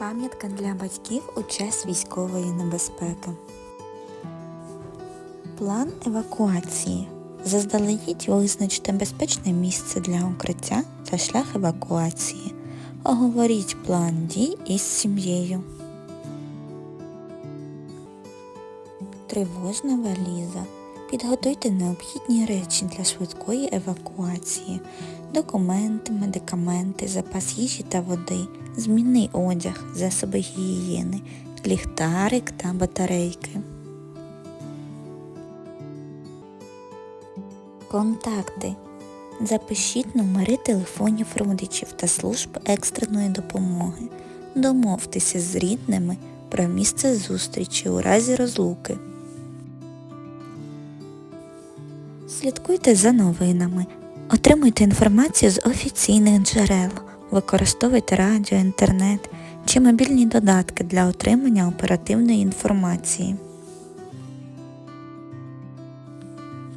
Пам'ятка для батьків у час військової небезпеки. План евакуації. Заздалегідь визначте безпечне місце для укриття та шлях евакуації. Оговоріть план дій із сім'єю. Тривожна валіза. Підготуйте необхідні речі для швидкої евакуації, документи, медикаменти, запас їжі та води, змінний одяг, засоби гігієни, ліхтарик та батарейки. Контакти. Запишіть номери телефонів родичів та служб екстреної допомоги. Домовтеся з рідними про місце зустрічі у разі розлуки. Слідкуйте за новинами. Отримуйте інформацію з офіційних джерел. Використовуйте радіо, інтернет чи мобільні додатки для отримання оперативної інформації.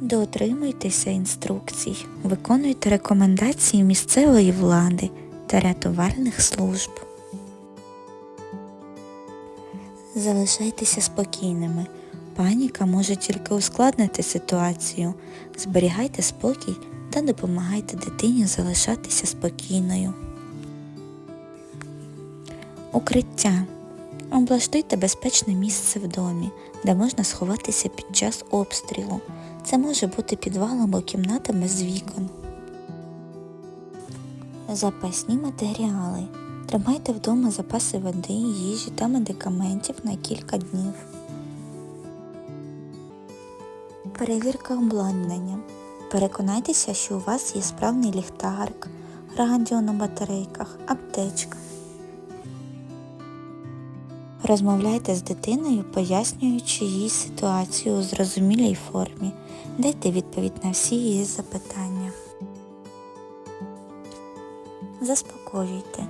Дотримуйтеся інструкцій, виконуйте рекомендації місцевої влади та рятувальних служб. Залишайтеся спокійними. Паніка може тільки ускладнити ситуацію. Зберігайте спокій та допомагайте дитині залишатися спокійною. Укриття. Облаштуйте безпечне місце в домі, де можна сховатися під час обстрілу. Це може бути підвал або кімната без вікон. Запасні матеріали. Тримайте вдома запаси води, їжі та медикаментів на кілька днів. Перевірка обладнання. Переконайтеся, що у вас є справний ліхтарик, радіо на батарейках, аптечка. Розмовляйте з дитиною, пояснюючи їй ситуацію у зрозумілій формі. Дайте відповідь на всі її запитання. Заспокоюйте,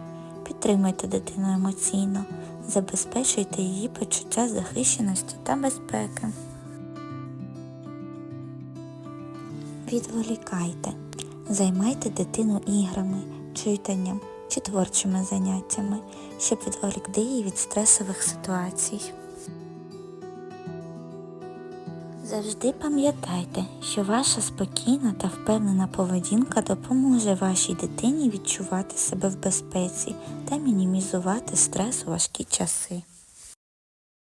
підтримуйте дитину емоційно, забезпечуйте її почуття захищеності та безпеки. Відволікайте. Займайте дитину іграми, читанням чи творчими заняттями, щоб відволікти її від стресових ситуацій. Завжди пам'ятайте, що ваша спокійна та впевнена поведінка допоможе вашій дитині відчувати себе в безпеці та мінімізувати стрес у важкі часи.